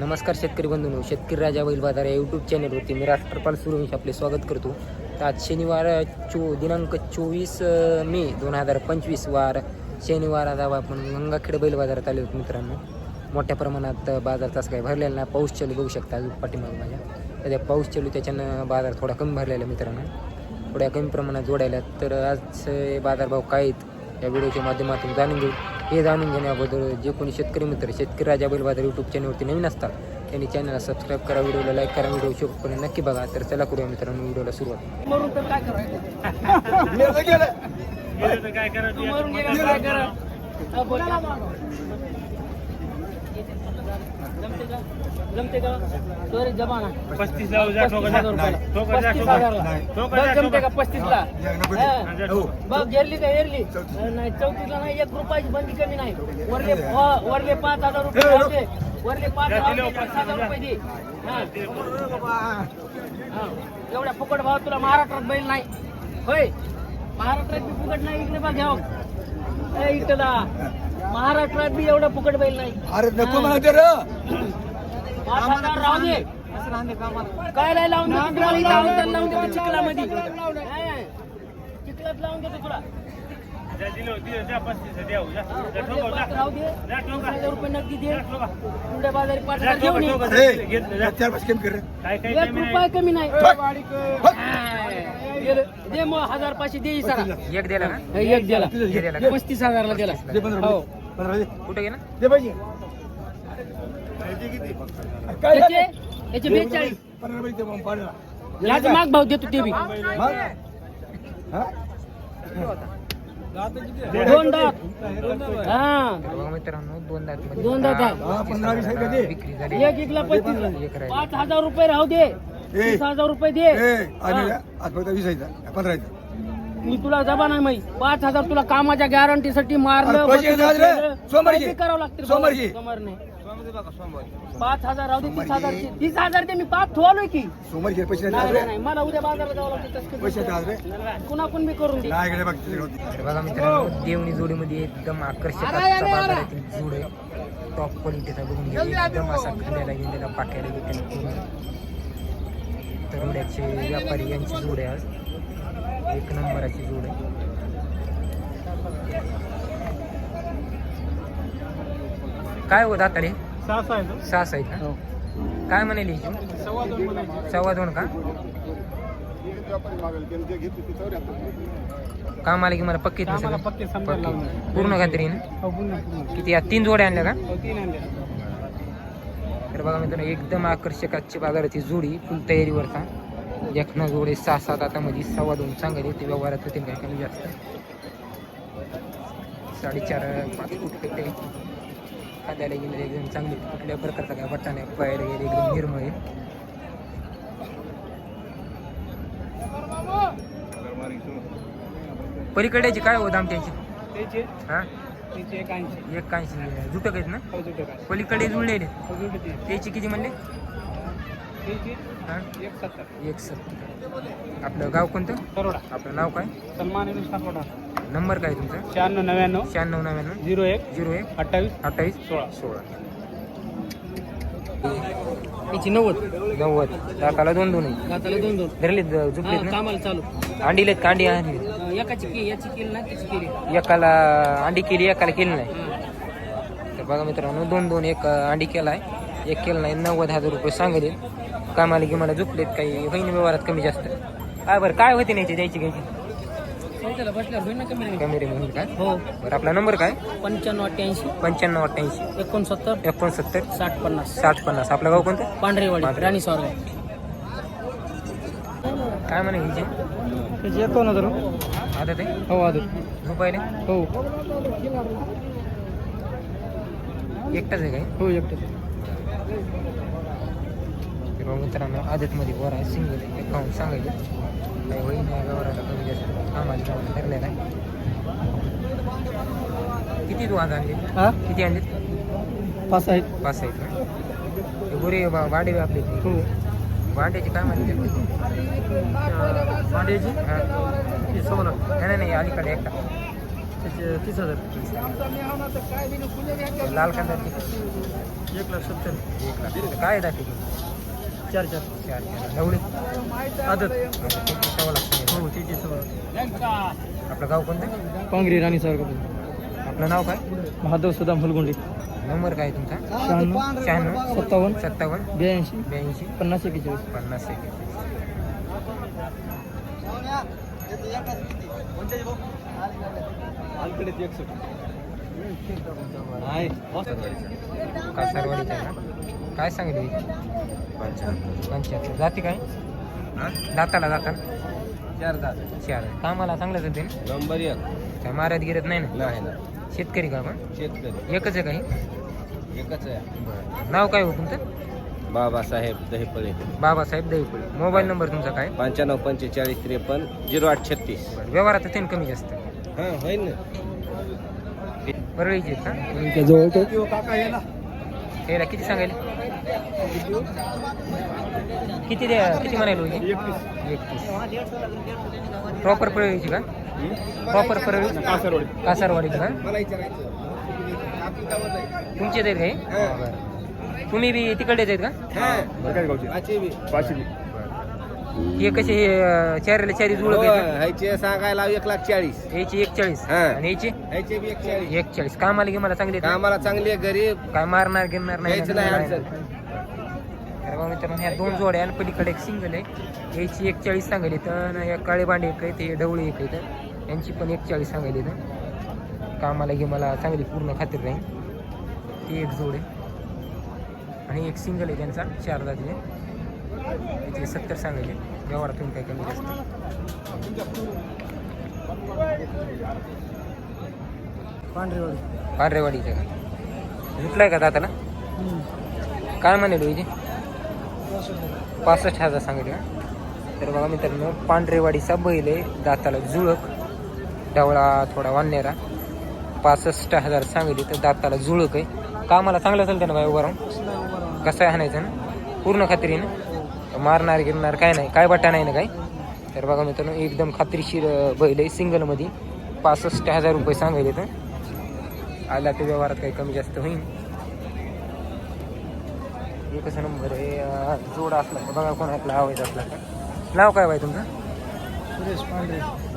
नमस्कार शेतकरी बंधूंनो शेतकरी राजा बैल बाजार या यूट्यूब चॅनलवरती मी राष्ट्रपाल सुरवंश आपले स्वागत करतो. तर आज शनिवार चो दिनांक चोवीस मे दोन हजार पंचवीस वार शनिवार आज आपण गंगाखेड बैल बाजारात आले होते मित्रांनो. मोठ्या प्रमाणात बाजार तास काही भरलेला नाही. पाऊस चालू बघू शकता अजून पाठीमागे माझ्या. तर त्या पाऊस चालू त्याच्यानं बाजार थोडा कमी भरलेला आहे मित्रांनो. थोड्या कमी प्रमाणात जोडायला तर आज बाजारभाव काय आहेत या व्हिडिओच्या माध्यमातून जाणून घेऊ. हे जाणून घेण्याबद्दल जे कोणी शेतकरी मित्र शेतकरी राजा बैल बाजार यूट्यूब चॅनलवरती नवीन असतात त्यांनी चॅनलला सबस्क्राईब करा व्हिडिओला लाईक करा व्हिडिओ शेवटपर्यंत नक्की बघा. तर चला करूया मित्रांनो व्हिडिओला सुरुवात. मरून तर काय करायचं तू मरून गेला काय करा हा, बोल. जमते का जमते जमाना पस्तीस ला जमते का ठोका. पस्तीस ला बघ गेरली का एरली नाही चौतीसला नाही एक रुपयाची बंदी कमी नाही वरले व- वरले पाच हजार रुपये राहते. वरले पाच हजार रुपये, पाच हजार रुपये दे हा. एवढ्या फुकट भाव तुला महाराष्ट्रात बैल नाही होय महाराष्ट्रात बी फुकट नाही इकडे बघ घ्याव ए, इकडला महाराष्ट्रात बी एवढं फुकट बैल नाही अरे नको. म्हणते र पाच हजार राहू दे काय नाही लावून देतो तुम्हाला इथं अवतार लावून देतो चिखलामध्ये हा. चिखलात लावून देतो तुला. हा, पाच. राहू दे. हजार रुपये नगदी दे. कुंड्या बाजारी पाच हजार घेऊन ये. अरे. चार पाच कमी कर रे. एक कमी रुपया नाही. कमी नाही हट. हा. गेलं. दे मग हजार पाचशे दे सरा एक दिला ना एक दिला दिला का? पस्तीस हजारला दिला हो. कुठे गेला? दे पाहिजे काय याचे याचे बेचाळीस पंधरा रुपये दे मग पाडला. याच माग भाव देतो ते बी. मग? हा? दोन दात. हा. मित्रांनो दोन दात मध्ये. दोन दात आहे. हा, पंधरा? विक्री झाली. एक एकला एक राहिला. पाच हजार रुपये राहू दे. तीस हजार रुपये दे. हा. आज मी तुला जबा नाही माहीत पाच हजार तुला कामाच्या गॅरंटीसाठी मारलं पैसे बसलं, द्या रे. केलं. सोमवारची. काय बी करावं लागतं सोमवारची. सोमवार नाही पाच हजार राहू दे तीस हजार. तीस हजार दे मी पाच ठेवलोय की सोमवारी घे पैसे नाही नाही नाही, नाही मला उद्या बाजारात जावं लागतं तसं पैसे कसं? द्या रे कुणा कोण बी करून दे नाही इकडे बघ तिकडे. तर बघा मित्रांनो देवणी जोडीमध्ये एकदम आकर्षक अरे, आजचा अरे, अरे. बाजारातील जोड आहे टॉप क्वालिटीचा बघून घ्या एकदम असा खांद्याला गेलेला पाक्याला गेलेला पूर्ण व्यापारी यांची जोड आहे आज एक नंबराची जोड आहे. काय होत आता रे सहा आहेत का? काय म्हणाली हिची? सव्वा दोन का? काम आले की मला पक्कीत? पक्के समजायला. पूर्ण खात्री ना? हो, पुन्हा, पुन्हा. किती या तीन जोड्या आणल्या का? हो, तीन आणले. तर बघा मित्रांनो एकदम आकर्षक आजची बाजाराची जोडी फुल तयारीवरचा. एकना जोडे सहा सात आता मध्ये सव्वा दोन सांगायचे ते व्यवहारात होते काय कमी जास्त? साडेचार पाच फूट पेटे खाद्याला गेले एकदम चांगली कुठल्या प्रकारचा काय बट्टा नाही पायर वगैरे एकदम निर्मळ आहे. पलीकड्याची काय होत आमच्याची हा? एक एक कांशी जुटक आहेत ना? हो. पलीकडे जुळलेले. हो. त्याची किती म्हणले? एक सत्तर. एक सत्तर. आपलं गाव कोणतं? करोडा आपलं नाव काय? करोडा नंबर काय तुमचा? शहाण्णव नव्याण्णव. शहाण्णव नव्याण्णव. झिरो एक. झिरो एक. अठ्ठावीस. अठ्ठावीस. सोळा. सोळा. त्याची नव्वद. नव्वद. दाताला दोन दोन आहे. दाताला दोन दोन. ना? कामाला चालू. अंडीलेत का? अंडी आणली एकाची याची केली केली. एकाला अंडी केली एकाला केली नाही. तर बघा मित्रांनो दोन दोन एक अंडी केला आहे एक केलं नाही नव्वद हजार रुपये सांगले. कामाला की मला झुपलेत काही होईन व्यवहारात कमी जास्त. काय बरं काय होते नाही ते द्यायची घ्यायची? होईल काय हो. बरं आपला नंबर काय? पंच्याण्णव अठ्ठ्याऐंशी. पंच्याण्णव अठ्ठ्याऐंशी. एकोणसत्तर. एकोणसत्तर. साठ पन्नास. साठ पन्नास. आपलं गाव कोणतं? पांढरेवाडी पांढरे. राणी स्वारगाव काय म्हणे हिचे? एकावन्न हजार आता ते? हो आदर झोपायले हो. एकटाच आहे काय? हो एकटं बघा मित्रांनो आदतमध्ये वर आहे. सिंगल आहे एकावन्न सांगायचे. काही होईन नाही व्यवहाराला कमी जास्त. आम्हाला गावाला ठरलेला आहे. किती तू आज आणले? हा? किती आणले पाच आहेत. पाच आहेत ना ते गोरे बा- वाडे आपले. हो. वांड्याची काय म्हणते वांड्याची हां. नाही नाही, नाही अलीकडे एकटा. त्याचे तीस हजार लाल कांदा एक लाख सत्तर. एक लाख काय दाखी चार. चार चार. नवळे आदत. सव्वा लाख. हो त्याची सवय आपलं गाव कोणतं? काँग्री राणी सारखं आपलं नाव काय? महादेव सुदाम फुलगुंडी. नंबर काय तुमचा? शहाण्णव. शहाण्णव. सत्तावन्न. सत्तावन्न. ब्याऐंशी. ब्याऐंशी. पन्नास एक्केचाळीस. पन्नास एक कासारवाडीचा आहे ना काय सांगितलं पंच्याहत्तर जाती काय दाताला जाताना चार दात चार कामाला चांगलं जाते नंबर एक काय मारत गिरत नाही ना नाही ना शेतकरी का आपण शेतकरी एकच आहे. काही एकच आहे. नाव काय हो तुमचं? बाबासाहेब दहीपळे. बाबासाहेब दहीपुळे. मोबाईल नंबर तुमचा काय? पंच्याण्णव पंचेचाळीस त्रेपन्न झिरो आठ छत्तीस. व्यवहारात तीन कमी जास्त? हां होईल ना. परळीचे आहेत का? जवळ किती सांगायला? किती द्या किती म्हणायला होईल एकतीस. प्रॉपर परळीची का? प्रॉपर परळी? कासारवाडी. का? तुमचे काही बरं. तुम्ही बी तिकडलेच आहेत का? हे. कसे हे अं, चारीला चारी जुळ ह्याचे सांगायला एक लाख चाळीस. याची एक चाळीस हा. आणि याची ह्याचे बी एक चाळीस एक चाळीस कामाला घे मला चांगली आहेत? कामाला चांगले गरीब. काय मारणार गिरणार नाही घ्यायचं नाही अडचण. तर बघा मित्रांनो ह्या दोन जोड्या आणि पलीकडे एक सिंगल आहे. याची एक चाळीस सांगायली तर या काळे बांडे एक आहे ते ढवळे एक आहे तर यांची पण एक चाळीस सांगायली तर कामाला घे मला चांगली पूर्ण खात्री राहील. ती एक जोड आहे. आणि एक सिंगल आहे त्यांचा चार जातीचे त्याचे सत्तर सांगायचे व्यवहारातून काही कमी जास्त. पांढरेवाडी. पांढरेवाडीचं का? विकलाय का दाताला? काय म्हणाले याची पासष्ट हजार. सांगितले तर बघा मित्रांनो पांढरेवाडीचा बैल आहे दाताला जुळक. डावळा थोडा वान्नेरा पासष्ट हजार सांगितले तर दाताला जुळक आहे. कामाला चांगलं चालतं ना बाय उभं राहून. कसं आहे हाणायचं ना? पूर्ण खात्री ना मारणार गिरणार काय नाही. काय बटा नाही ना काय तर बघा मित्रांनो एकदम खात्रीशीर बैल आहे. सिंगलमध्ये पासष्ट हजार रुपये सांगायले तर आला ते व्यवहारात काही कमी जास्त होईल एकच नंबर आहे जोड असला तर बघा कोणाला आवायचं असला तर नाव काय बाय तुमचं?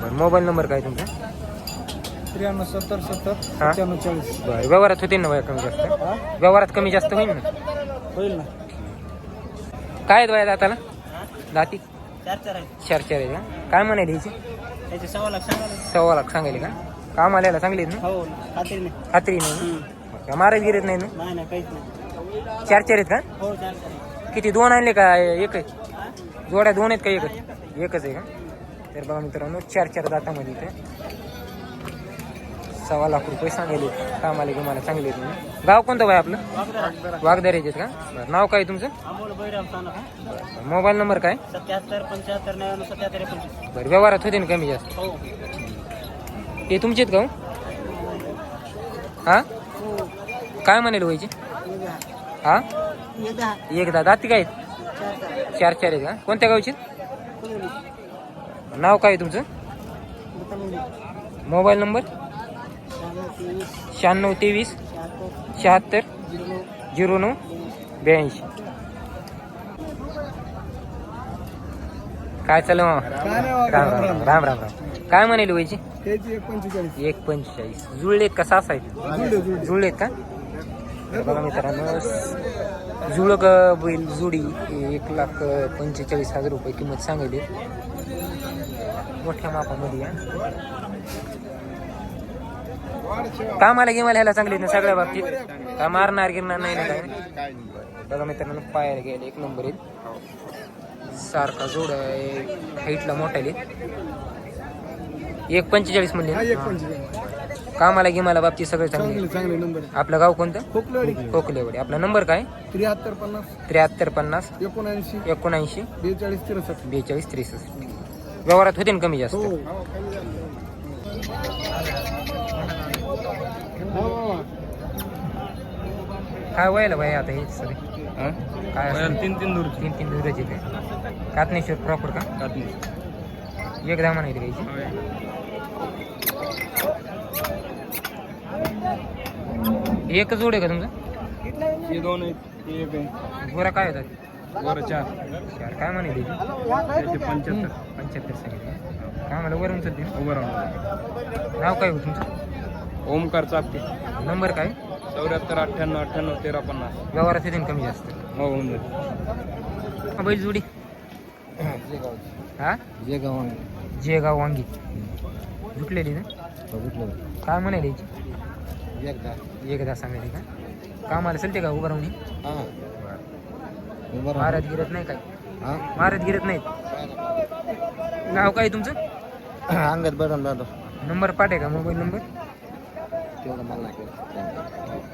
बरं मोबाईल नंबर काय तुमचा? त्र्याण्णव सत्तर सत्तर हा? सत्त्याण्णव चाळीस. बरं व्यवहारात होतील ना बाय कमी जास्त? व्यवहारात कमी जास्त होईल ना? होईल ना. काय आहेत बाय दाताला? दाती? चार चार आहे चार चार आहे का? काय म्हणाले याची त्याचे सव्वा लाख सांगायला सव्वा लाख सांगायले का? काम आल्याला चांगली आहेत ना? हो खात्री नाही. खात्री नाही महाराज गिरत नाही ना? नाही नाही काहीच नाही. चार चार आहेत का? हो चार चार किती दोन आणले का एक? आहे जोड्या दोन आहेत का एक आहे. एकच आहे का? तर बघा मित्रांनो चार चार दातामध्ये इथे. सव्वा लाख रुपये सांगेल. कामाला की मला चांगले म्हणून. गाव कोणतं बाय आपलं? वागदारेचे का? बरं. नाव काय तुमचं? बरं. मोबाईल नंबर काय? सत्याहत्तर पंच्याहत्तर नव्याण्णव सत्याहत्तर एकोणतीस. बरं. व्यवहारात होते ना कमी जास्त? हो. ते तुमचे आहेत का हो? हा? काय म्हणाले व्हायचे हा? एकदा. दाती काय चार चार आहेत का? कोणत्या गावचे? नाव काय तुमचं? Mobile number? शहाण्णव तेवीस शहात्तर झिरो नऊ ब्याऐंशी. काय चालू राम राम राम राम राम. काय म्हणाले त्याची एक पंचेचाळीस. एक पंचेचाळीस. जुळलेत का सास आहेत? जुळलेत का? बघा मित्रांनो जुळक बैल जुडी एक लाख पंचेचाळीस हजार रुपये किंमत सांगितली मोठ्या मापामध्ये या कामाला गिमाला ह्याला चांगली ना सगळ्या बाबतीत. का मारणार गिरणार नाही ना काय? बघा मित्रांनो पायाला गेले एक नंबर आहेत. सारखा जोड आहे हाईटला मोठाले एक पंचेचाळीस म्हणले कामाला गिमाला बाबतीत सगळे चांगले आपलं गाव कोणतं? खोकलवाडी आपला नंबर काय? त्र्याहत्तर पन्नास. त्र्याहत्तर पन्नास. एकोणऐंशी. एकोणऐंशी. बेचाळीस त्रेसष्ट. बेचाळीस त्रेसष्ट. व्यवहारात होते ना कमी जास्त? हो. काय व्हायला बाई आता हे सगळे? काय? तीन तीन दूर. तीन तीन दुराचे ते कातनेश्वर प्रॉपर का? एकदा म्हणायचे घ्यायची एकच जोड आहे का तुमचं? हे दोन आहेत हे एक आहे. गोरा काय होतात? वर चार. चार. काय म्हणे त्याची? त्याचे पंच्याहत्तर. पंच्याहत्तर सांगितलं काय मला वरून चालते उभं राहून. नाव काय हो तुमचं? ओमकार चापटे नंबर काय? चौऱ्याहत्तर अठ्ठ्याण्णव अठ्ठ्याण्णव तेरा पन्नास. व्यवहारात येते ना कमी जास्त? हो होऊन जाईल. हा, बैल जोडी. हा? जे गाव जेगाव वांगी. झुकलेली ना काय म्हणाली याची? एकदा एकदा सांगायची का? कामाला चलते का उभं राहून? हां महाराज गिरत नाही काय? हां महाराज गिरत नाहीत? नाव काय तुमचं? अंगत बदल दादा. नंबर पाठ आहे का? Mobile number? तेवढं मला नाही